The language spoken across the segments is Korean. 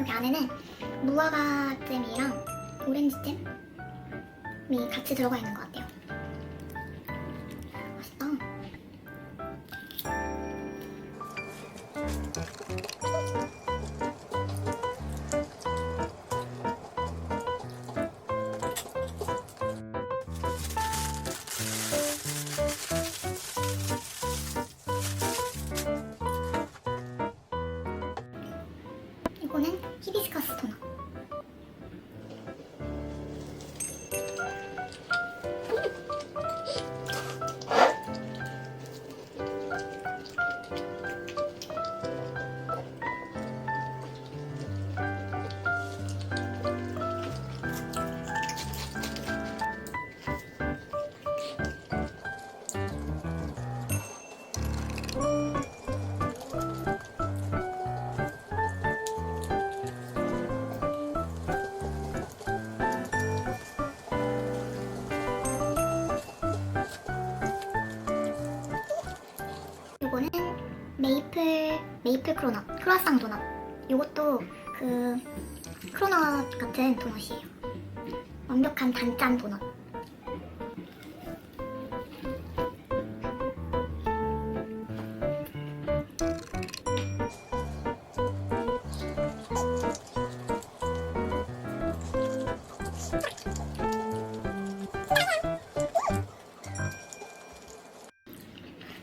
여기 안에는 무화과 잼이랑 오렌지 잼이 같이 들어가 있는 것 같아요. 메이플 메이플 크로넛 크로아상 도넛. 요것도 그 크로넛 같은 도넛이에요. 완벽한 단짠 도넛.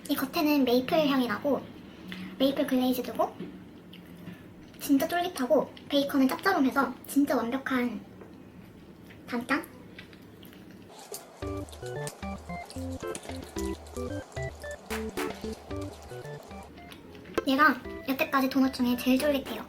이 겉에는 메이플 향이 나고 메이플 글레이즈드고 진짜 쫄깃하고 베이컨은 짭짤하면서 진짜 완벽한 단짠? 얘가 여태까지 도넛 중에 제일 쫄깃해요.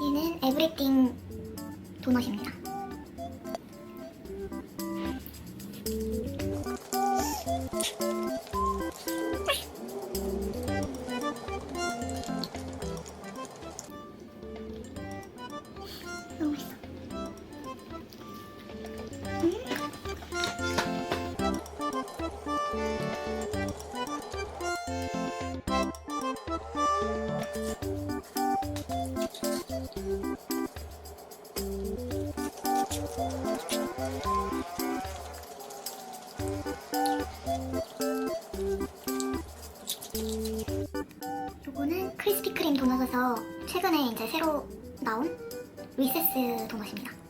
얘는 에브리띵 도넛입니다. 요거는 크리스피 크림 도넛에서 최근에 이제 새로 나온 리세스 도넛입니다.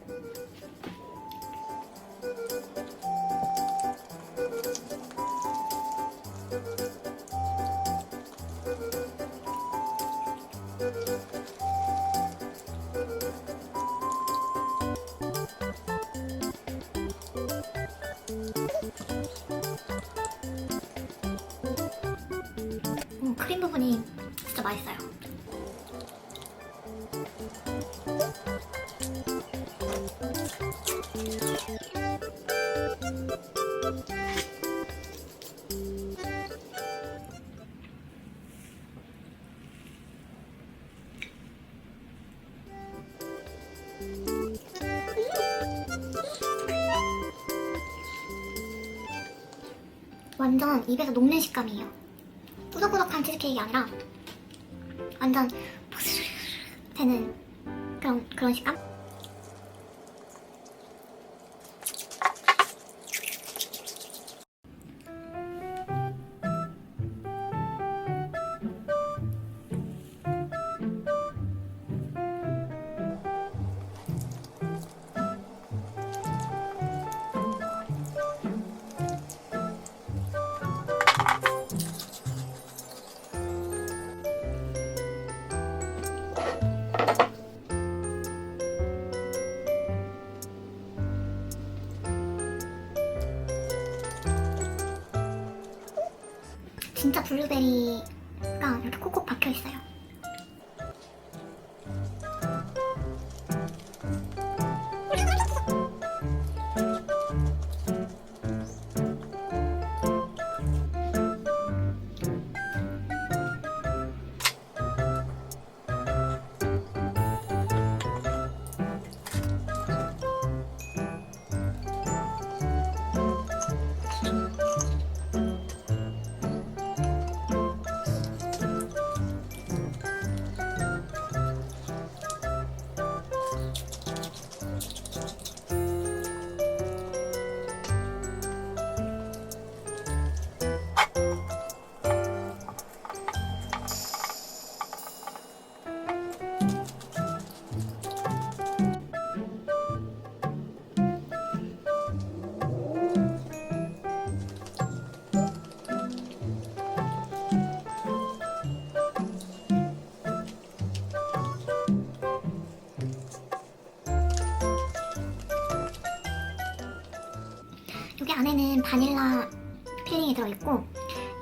맛있어요. 완전 입에서 녹는 식감이에요. 꾸덕꾸덕한 치즈케이크가 아니라 완전 되는 그런 그런 식감? 블루베리가 이렇게 콕콕 박혀 있어요. 안에는 바닐라 필링이 들어있고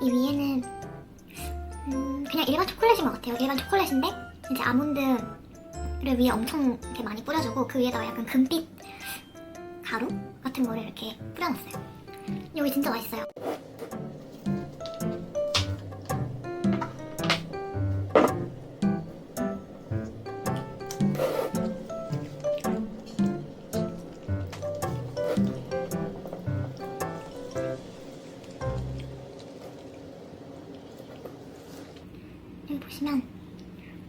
이 위에는 음, 그냥 일반 초콜릿인 것 같아요. 일반 초콜릿인데 이제 아몬드를 위에 엄청 이렇게 많이 뿌려주고 그 위에다가 약간 금빛 가루 같은 거를 이렇게 뿌려놨어요. 여기 진짜 맛있어요. 여기 보시면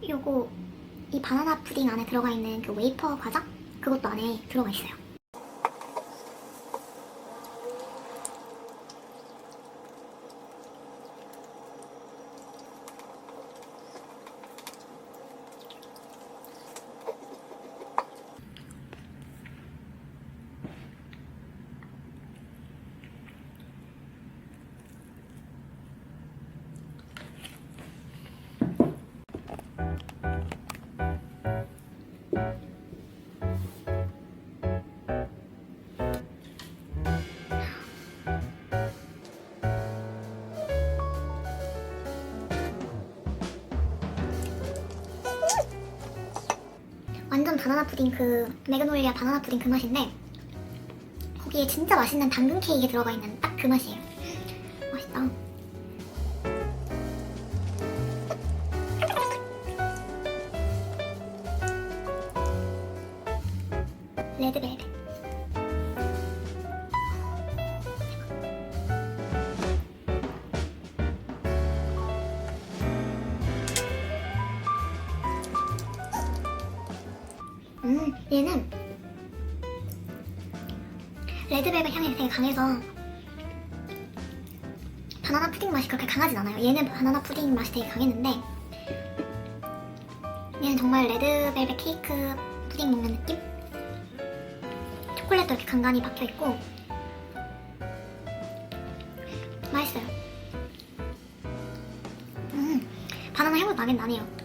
요거 이 바나나 푸딩 안에 들어가 있는 그 웨이퍼 과자 그것도 안에 들어가 있어요. 바나나 푸딩 그 메그놀리아 바나나 푸딩 그 맛인데 거기에 진짜 맛있는 당근 케이크 들어가 있는 딱 그 맛이에요. 맛있다. 레드벨벳. 음, 얘는 레드벨벳 향이 되게 강해서 바나나 푸딩 맛이 그렇게 강하진 않아요. 얘는 바나나 푸딩 맛이 되게 강했는데 얘는 정말 레드벨벳 케이크 푸딩 먹는 느낌? 초콜릿도 이렇게 간간히 박혀 있고 맛있어요. 음, 바나나 향도 나긴 나네요.